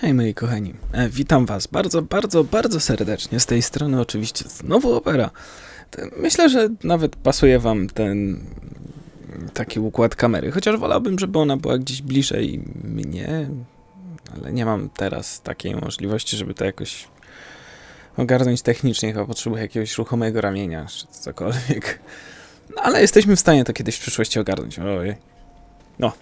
Hej moi kochani, e, witam was bardzo, bardzo, bardzo serdecznie. Z tej strony oczywiście znowu opera. Myślę, że nawet pasuje wam ten taki układ kamery, chociaż wolałbym, żeby ona była gdzieś bliżej mnie, ale nie mam teraz takiej możliwości, żeby to jakoś ogarnąć technicznie, chyba potrzebuję jakiegoś ruchomego ramienia, czy cokolwiek. No ale jesteśmy w stanie to kiedyś w przyszłości ogarnąć. No,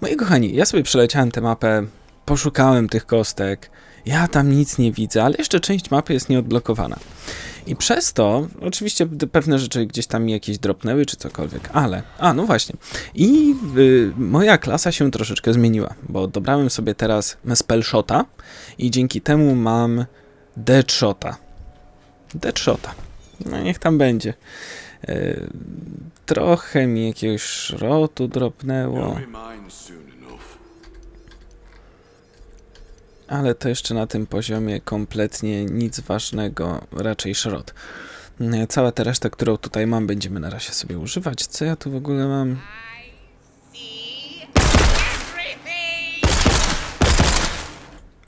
moi kochani, ja sobie przeleciałem tę mapę poszukałem tych kostek. Ja tam nic nie widzę, ale jeszcze część mapy jest nieodblokowana. I przez to, oczywiście pewne rzeczy gdzieś tam mi jakieś dropnęły czy cokolwiek, ale, a no właśnie. I y, moja klasa się troszeczkę zmieniła, bo dobrałem sobie teraz spellshota i dzięki temu mam deadshota. Deadshota. No niech tam będzie. Y, trochę mi jakiegoś szrotu dropnęło. You'll be mine soon enough. Ale to jeszcze na tym poziomie kompletnie nic ważnego, raczej szrot. Nie, Cała ta reszta, którą tutaj mam, będziemy na razie sobie używać. Co ja tu w ogóle mam?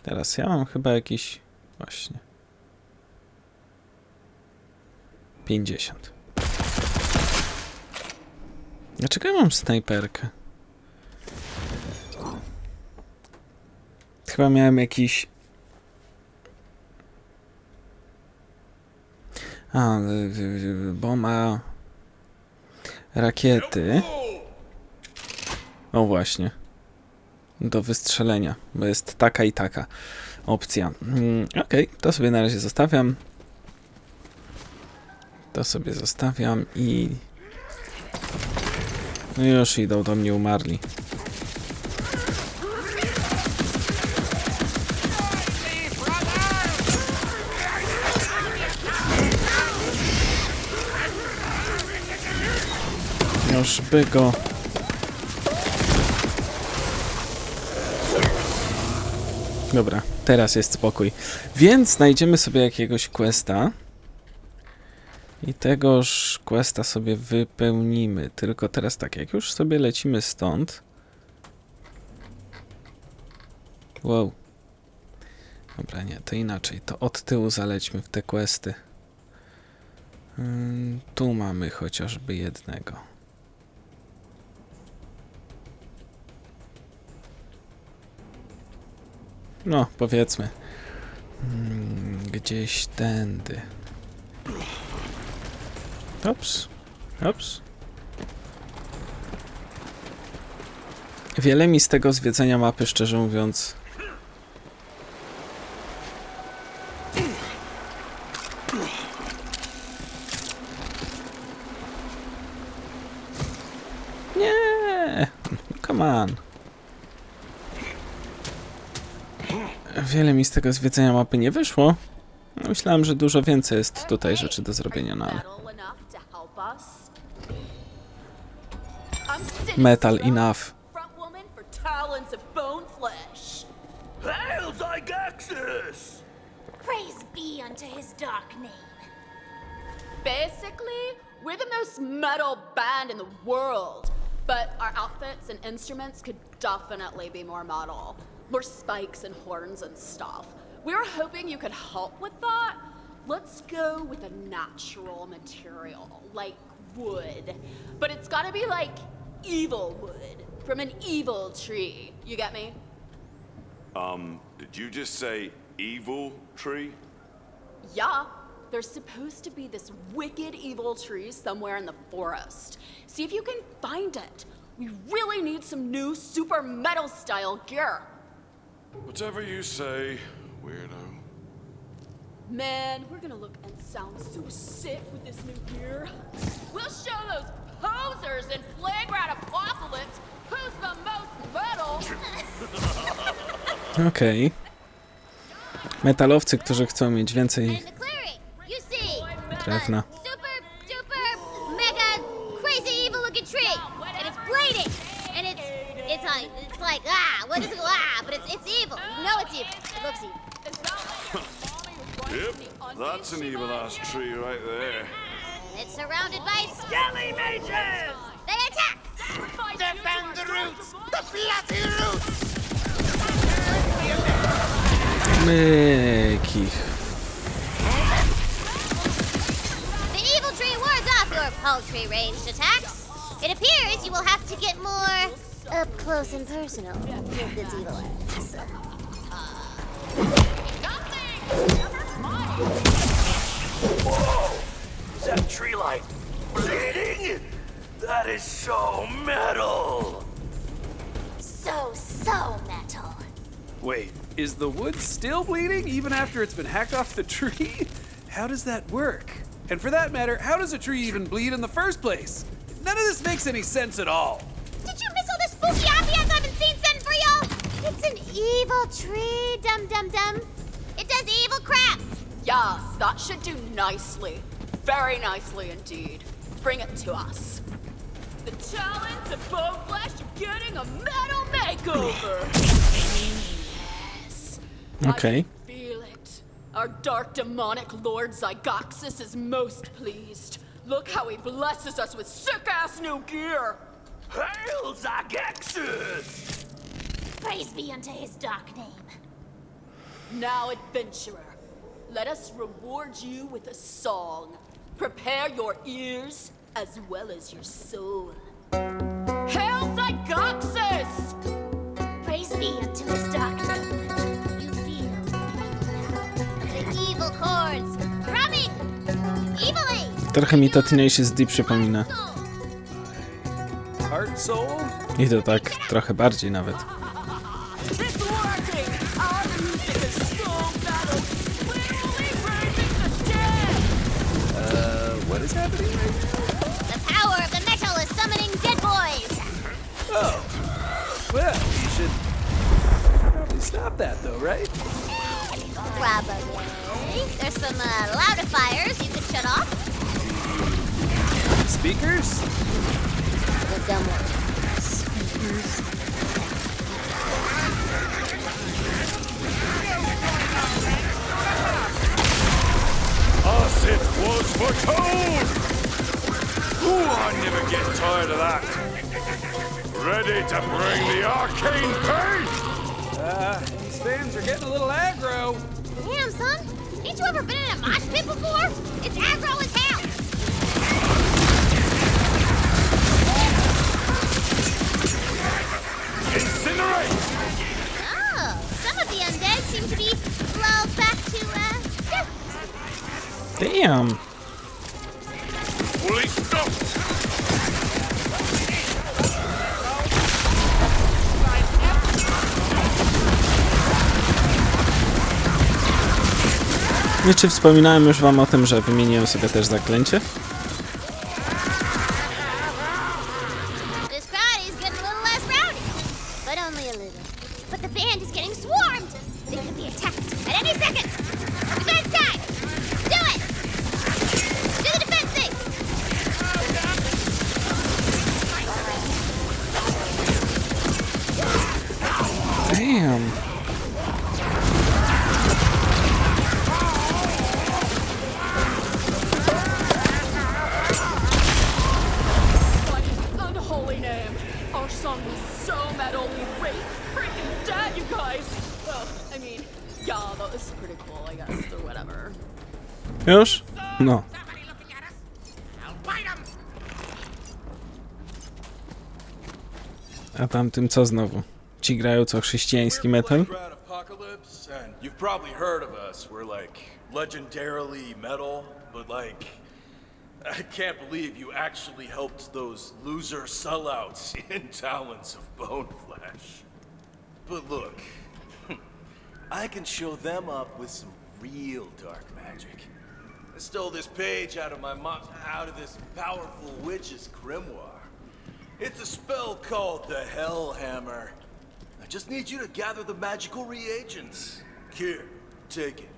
Teraz ja mam chyba jakiś... Właśnie... 50. Dlaczego ja mam snajperkę? Chyba miałem jakiś... A, y, y, y, bomba... Rakiety. O właśnie. Do wystrzelenia, bo jest taka i taka opcja. Mm, Okej, to sobie na razie zostawiam. To sobie zostawiam i... No już idą do mnie umarli. Już by go... Dobra, teraz jest spokój. Więc znajdziemy sobie jakiegoś questa. I tegoż questa sobie wypełnimy. Tylko teraz tak, jak już sobie lecimy stąd. Wow. Dobra, nie, to inaczej. To od tyłu zalećmy w te questy. Ym, tu mamy chociażby jednego. No, powiedzmy. Mm, Gdzieś tędy. Ops. Ops. Wiele mi z tego zwiedzenia mapy, szczerze mówiąc. Nie! Come on. Wiele mi z tego zwiedzenia mapy nie wyszło. Myślałem, że dużo więcej jest tutaj rzeczy do zrobienia, no ale... Metal enough. Hail Gygaxus! Praise be unto his dark name. Basically, we're the most metal band in the world. But our outfits and instruments could definitely be more metal. More spikes and horns and stuff. We were hoping you could help with that. Let's go with a natural material, like wood. But it's gotta be like evil wood from an evil tree. You get me? Um, did you just say evil tree? Yeah, there's supposed to be this wicked evil tree somewhere in the forest. See if you can find it. We really need some new super metal style gear. Whatever you say, weirdo. Man, we're gonna look and sound so sick with this new gear. We'll show those posers in Playground Apocalypse who's the most metal. Okej. Metalowcy, którzy chcą mieć więcej And the cleric, you see, drewna. That's an evil ass tree right there. It's surrounded by skelly mages. They attack. Defend the roots! The bloody roots! Myki. The evil tree wards off your paltry ranged attacks. It appears you will have to get more up close and personal with its evil acts. Is that tree light bleeding? That is so metal. So, so metal. Wait, is the wood still bleeding even after it's been hacked off the tree? How does that work? And for that matter, how does a tree even bleed in the first place? None of this makes any sense at all. Did you miss all the spooky ambience I've been seeing sent for y'all? It's an evil tree, dum dum dum. It does evil crap. Yes, that should do nicely. Very nicely indeed. Bring it to us. The talents of Bone Flesh are getting a metal makeover. yes. Okej. I can feel it. Our dark demonic lord Zygoxus is most pleased. Look how he blesses us with sick-ass new gear. Hail Zagexus! Praise be unto his dark name. Now, adventurer, let us reward you with a song. Prepare your ears as well as your soul. Hail Zygoxus! Praise be unto his dark name. You feel the evil chords thrumming evilly. Trochę mi to Tenacious D przypomina. Heart soul? I to tak trochę bardziej nawet. Stop that though, right? Probably. There's some uh, loudifiers you could shut off. Speakers? The dumb one. Us it was foretold! Ooh, I never get tired of that. Ready to bring the arcane pain? These fans are getting a little aggro. Damn, son. Ain't you ever been in a mosh pit before? It's aggro as hell. Incinerate! Oh, some of the undead seem to be lulled back to, uh, death. Damn! Nie czy wspominałem już wam o tym, że wymieniłem sobie też zaklęcie? Tamtym co znowu? Ci grają co chrześcijański metal? Legendarily metal, but like, I can't believe you actually helped those loser sellouts in Talons of Bone Flesh. But look, I can show them up with some real dark magic. I stole this page out of my mom's, out of this powerful witch's grimoire. It's a spell called the Hellhammer. I just need you to gather the magical reagents. Here, take it.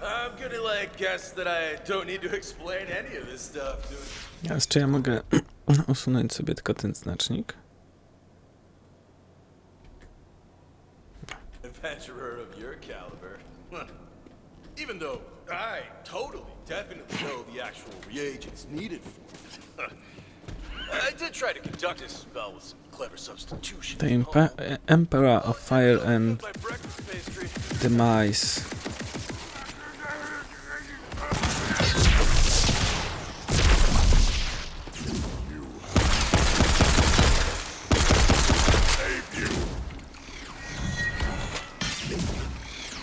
I'm gonna like guess that I don't need to explain any of this stuff, dude. Teraz czy ja mogę usunąć sobie tylko ten znacznik? Adventurer of your caliber. Even though I totally, definitely know the actual reagents needed for it. I did try to conduct this spell with some clever substitution. The Impa- Emperor of Fire and Demise.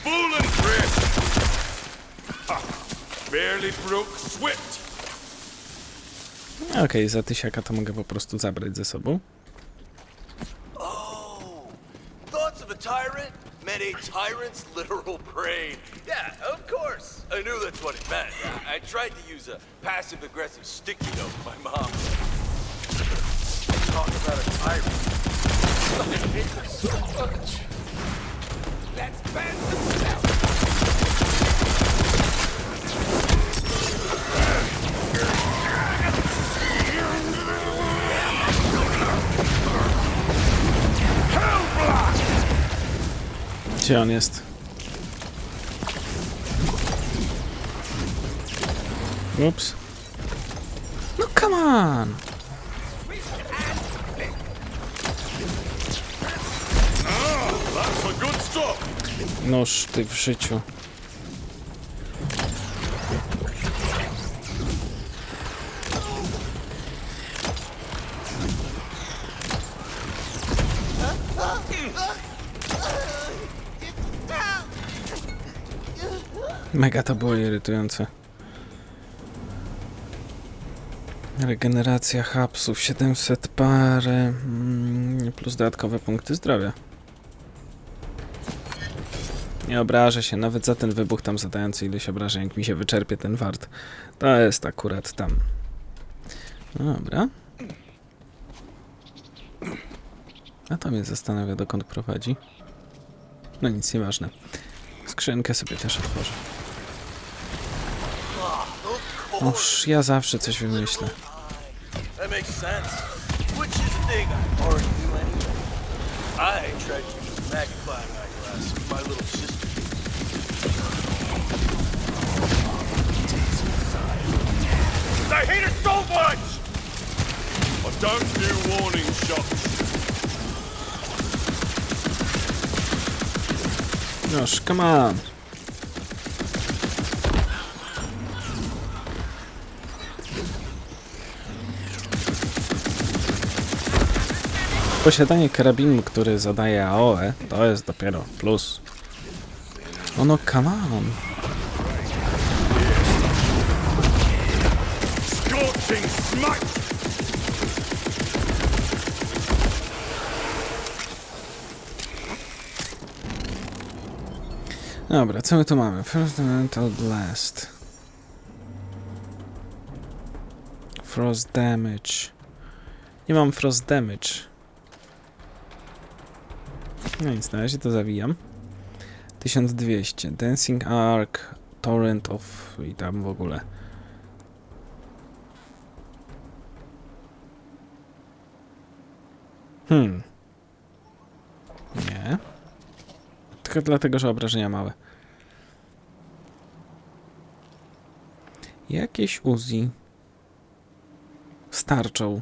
And Barely broke sweat. Okej, za tysiaka to mogę po prostu zabrać ze sobą. Oh, tyrant meant a tyrant's literal brain. Yeah, of course. I knew that's what it meant. I, tried to use a passive-aggressive sticky note my mom. Talk about a tyrant. I hate her so much. Let's ban Gdzie on jest? Ups. No come on! Noż ty w życiu. Mega to było irytujące. Regeneracja hapsów 700 parę mm, plus dodatkowe punkty zdrowia. Nie obrażę się, nawet za ten wybuch tam zadający ileś obrażeń, jak mi się wyczerpie ten wart. To jest akurat tam. Dobra. A to mnie zastanawia, dokąd prowadzi. No nic, nieważne. Skrzynkę sobie też otworzę. Eyeglass with my little sister. I hate it so much. I don't do warning shots. Noż, come on. Posiadanie karabinu, który zadaje AOE, to jest dopiero plus. No no, come on. Dobra, co my tu mamy? First Elemental Blast. Frost Damage. Nie mam Frost Damage. No nic, na razie to zawijam. 1200. Dancing Arc, Torrent of... i tam w ogóle. Hmm. Nie. Tylko dlatego, że obrażenia małe. Jakieś Uzi starczą.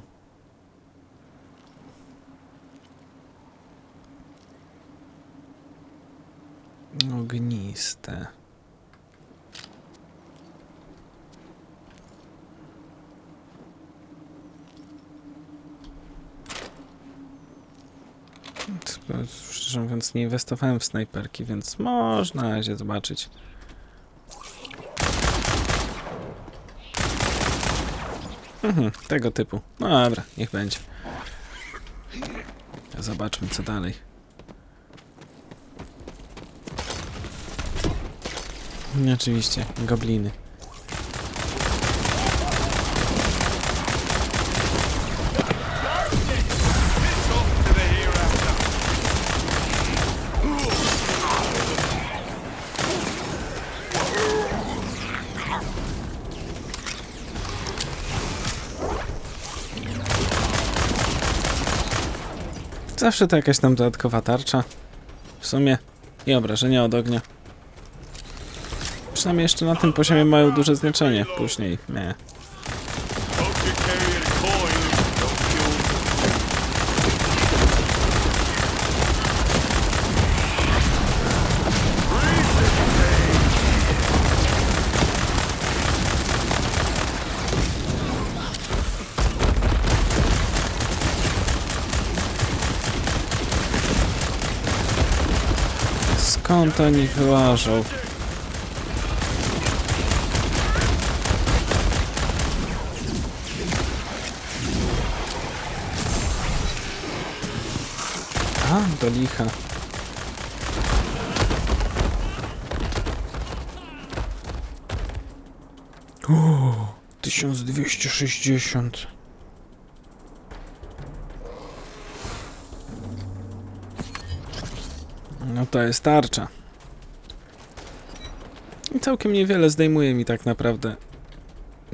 Ogniste. Szczerze mówiąc, nie inwestowałem w snajperki, więc można na razie zobaczyć. Mhm, tego typu. No dobra, niech będzie. Zobaczmy, co dalej. Oczywiście, gobliny. Zawsze to jakaś tam dodatkowa tarcza. W sumie. I obrażenia od ognia przynajmniej jeszcze na tym poziomie mają duże znaczenie. Później nie. Skąd oni wyłażą? Do licha. O, 1260. No to jest tarcza. I całkiem niewiele zdejmuje mi tak naprawdę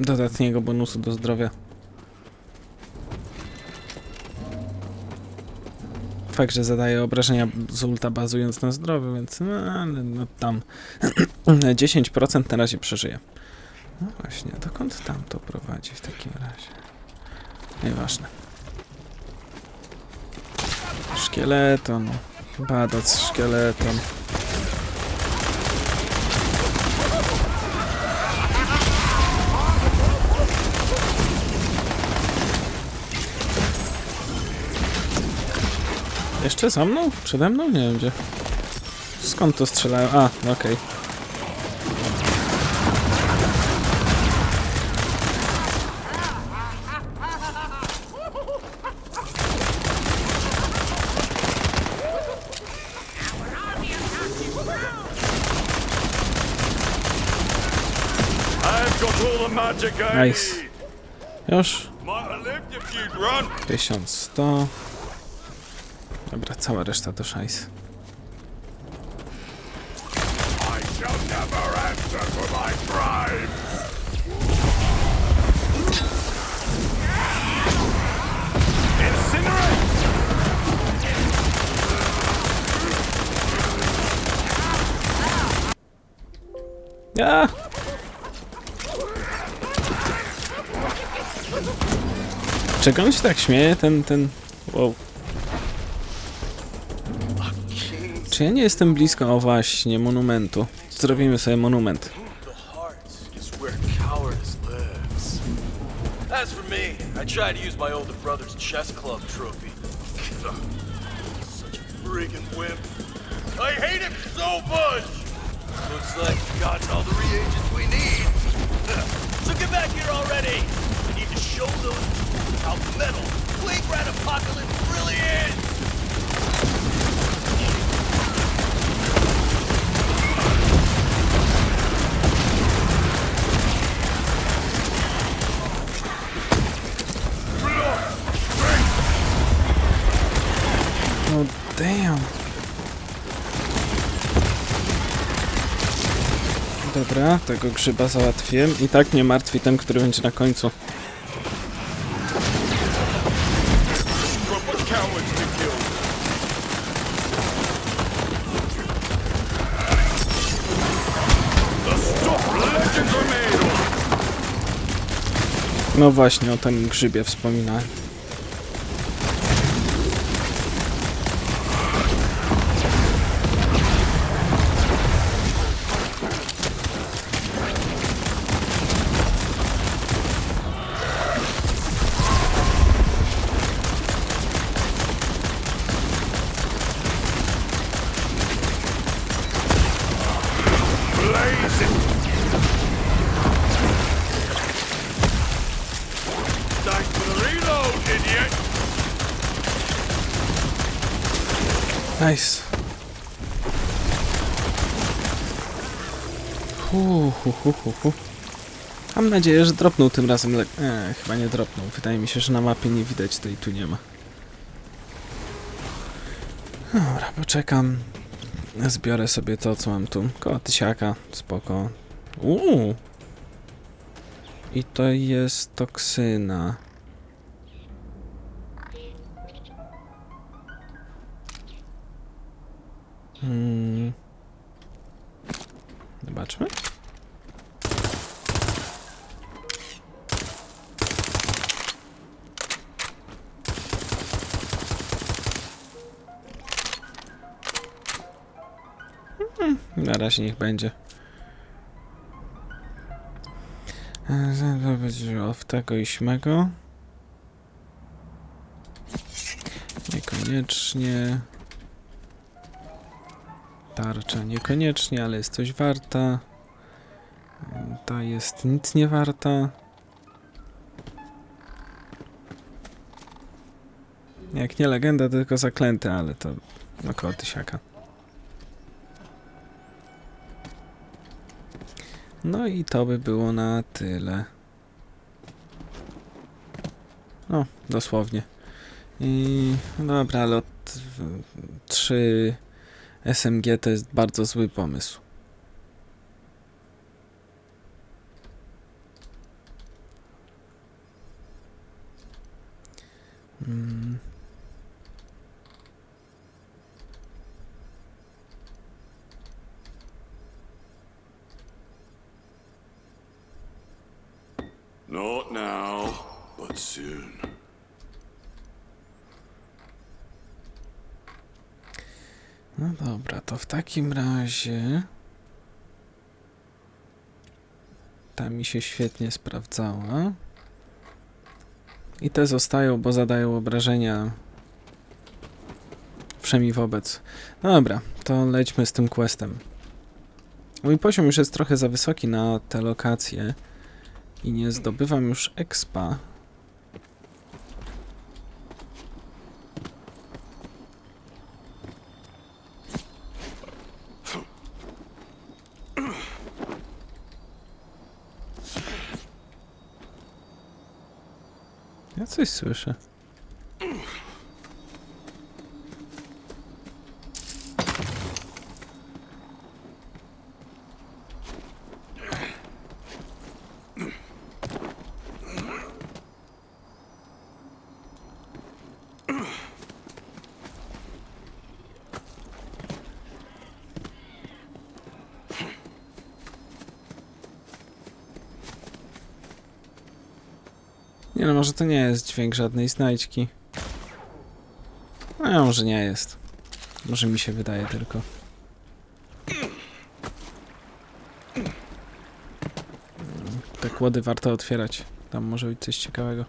dodatniego bonusu do zdrowia. Fakt, że zadaje obrażenia z ulta bazując na zdrowiu, więc no, no tam 10% na razie przeżyje. No właśnie, dokąd tam to prowadzi w takim razie? Nieważne. Szkieleton. Badac szkieleton. Jeszcze za mną? Przede mną? Nie wiem gdzie. Skąd to strzelają? A, okej. I Nice. Już. Might have lived if you'd run. 1100. Cała reszta to szajs. Ja! Czego on się tak śmieje, ten, ten... Wow. Czy ja nie jestem blisko, o właśnie, monumentu? Zrobimy sobie monument. As for me, I tried to use my older brother's chess club trophy. Such a friggin' wimp. I hate him so much! Looks like all the reagents we need. so get back here already! We need to show those how metal Playground Apocalypse Tego grzyba załatwiłem. I tak nie martwi ten, który będzie na końcu. No właśnie, o tym grzybie wspominałem. Hu, hu, hu, hu. Mam nadzieję, że dropnął tym razem le... E, chyba nie dropnął. Wydaje mi się, że na mapie nie widać tej tu nie ma. Dobra, poczekam. Zbiorę sobie to, co mam tu. Koło tysiaka. Spoko. Uuu. I to jest toksyna. Hmm. Zobaczmy. Razie niech będzie. E, będzie Od tego i śmego. Niekoniecznie. Tarcza niekoniecznie, ale jest coś warta. Ta jest nic nie warta. Jak nie legenda, tylko zaklęty, ale to około tysiaka. No i to by było na tyle. No, dosłownie. I no dobra, ale od 3 SMG to jest bardzo zły pomysł. Mm. Not now, but soon. No dobra, to w takim razie. Ta mi się świetnie sprawdzała. I te zostają, bo zadają obrażenia wszemi wobec. No dobra, to lećmy z tym questem. Mój poziom już jest trochę za wysoki na te lokacje i nie zdobywam już expa. Coś słyszę. To nie jest dźwięk żadnej znajdźki. No, może nie jest. Może mi się wydaje tylko. Te kłody warto otwierać. Tam może być coś ciekawego.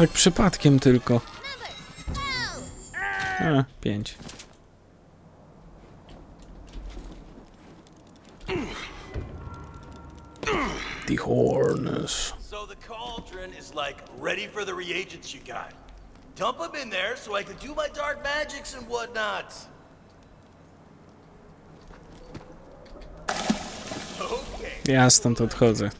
Tak przypadkiem tylko. A, pięć. The Horns. So the cauldron is like ready for the reagents you got. Dump them in there so I can do my dark magics and whatnot. Ja stąd odchodzę.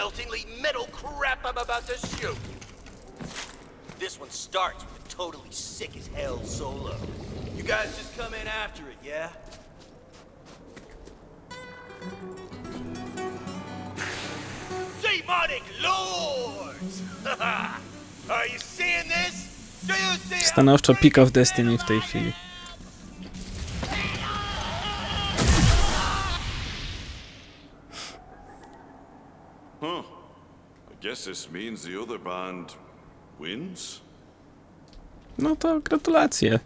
Face-meltingly metal crap I'm about to show you. This one starts with totally sick as hell solo. You guys just come in after it, yeah? Demonic lords! Are you seeing this? Do you see Stanowczo Peak of Destiny w tej chwili. This means the other band wins? No to gratulacje.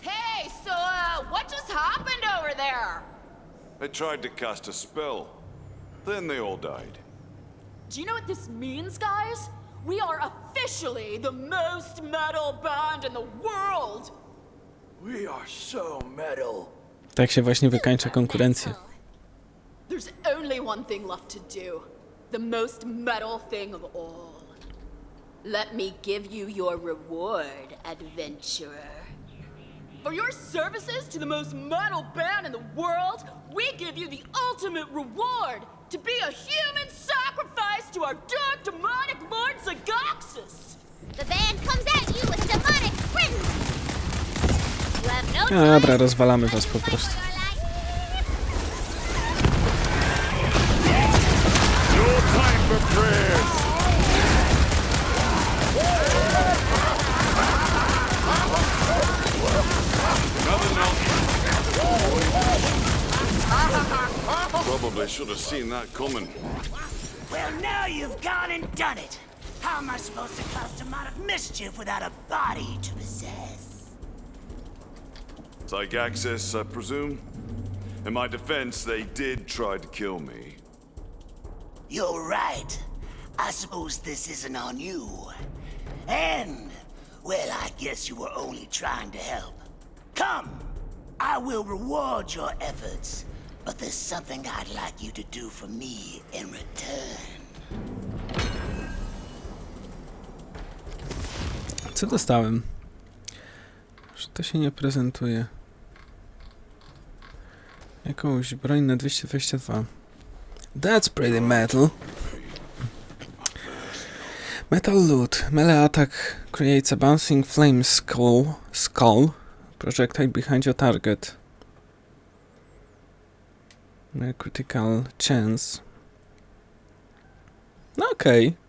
Hey, so, uh, what just happened over there? I tried to cast a spell. Then they all died. Do you know what this means, guys? We are officially the most metal band in the world! We are so metal. Tak się właśnie wykańcza konkurencja. There's only one thing left to do. The most metal thing of all. Let me give you your reward, adventurer. For your services to the most metal band in the world, we give you the ultimate reward to be a human sacrifice to our dark demonic lord Zagaxis. The band comes at you with demonic frenzy. You have no No dobra, choice rozwalamy but was po fight prostu. Probably should have seen that coming. Well, now you've gone and done it. How am I supposed to cast a amount of mischief without a body to possess? Psych access, I presume? In my defense, they did try to kill me. You're right. I suppose this isn't on you. And, well, I guess you were only trying to help. Come, I will reward your efforts, but there's something I'd like you to do for me in return. Co dostałem? Że to się nie prezentuje. Jakąś broń na 222. That's pretty metal. Metal loot. Melee attack creates a bouncing flame skull. Skull. Projectile behind your target. A critical chance. No okej. Okay.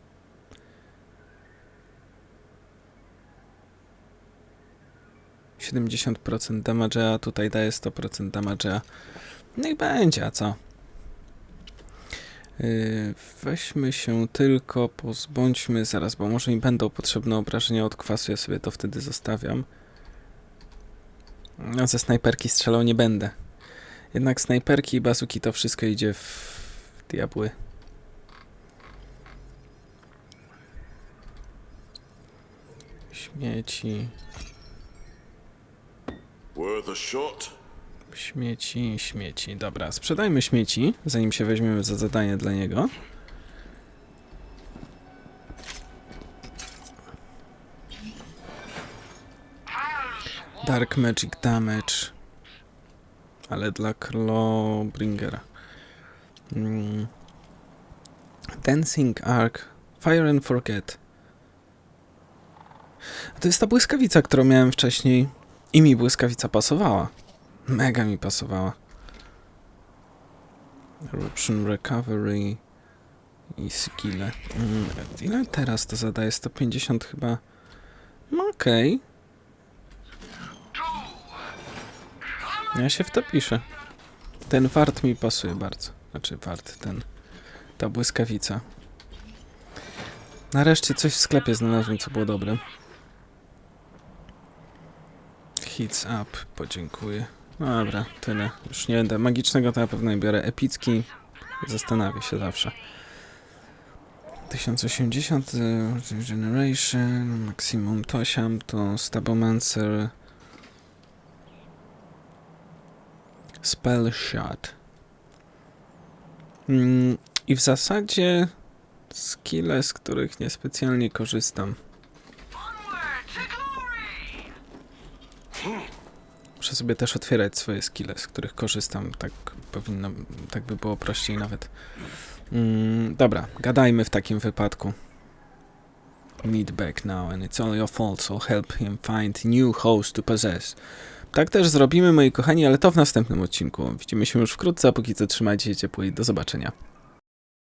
70% damage'a, tutaj daje 100% damage'a. Niech będzie, a co? Yy, weźmy się tylko, pozbądźmy zaraz, bo może mi będą potrzebne obrażenia od kwasu, ja sobie to wtedy zostawiam. No, ze snajperki strzelał nie będę. Jednak snajperki i bazuki to wszystko idzie w diabły. Śmieci, śmieci, śmieci. Dobra, sprzedajmy śmieci, zanim się weźmiemy za zadanie dla niego. Dark Magic Damage. Ale dla Clawbringera. Mm. Dancing Arc. Fire and Forget. To jest ta błyskawica, którą miałem wcześniej. I mi błyskawica pasowała. Mega mi pasowała. Eruption Recovery i skille. Mm, ile teraz to zadaje? 150 chyba. No okej. Ja się w to piszę. Ten wart mi pasuje bardzo. Znaczy wart, ten... Ta błyskawica. Nareszcie coś w sklepie znalazłem, co było dobre. Hits up, podziękuję. No dobra, tyle. Już nie będę magicznego, to na pewno nie biorę. Epicki, zastanawię się zawsze. 1080 y, Generation, Maximum Tosiam to Stabomancer Spell Shot. Mm, I w zasadzie skille, z których niespecjalnie korzystam. Muszę sobie też otwierać swoje skille, z których korzystam. Tak powinno, tak by było prościej nawet. Mm, dobra, gadajmy w takim wypadku. Meet back now and it's all your fault, so help him find new host to possess. Tak też zrobimy, moi kochani, ale to w następnym odcinku. Widzimy się już wkrótce, a póki co trzymajcie się ciepło i do zobaczenia.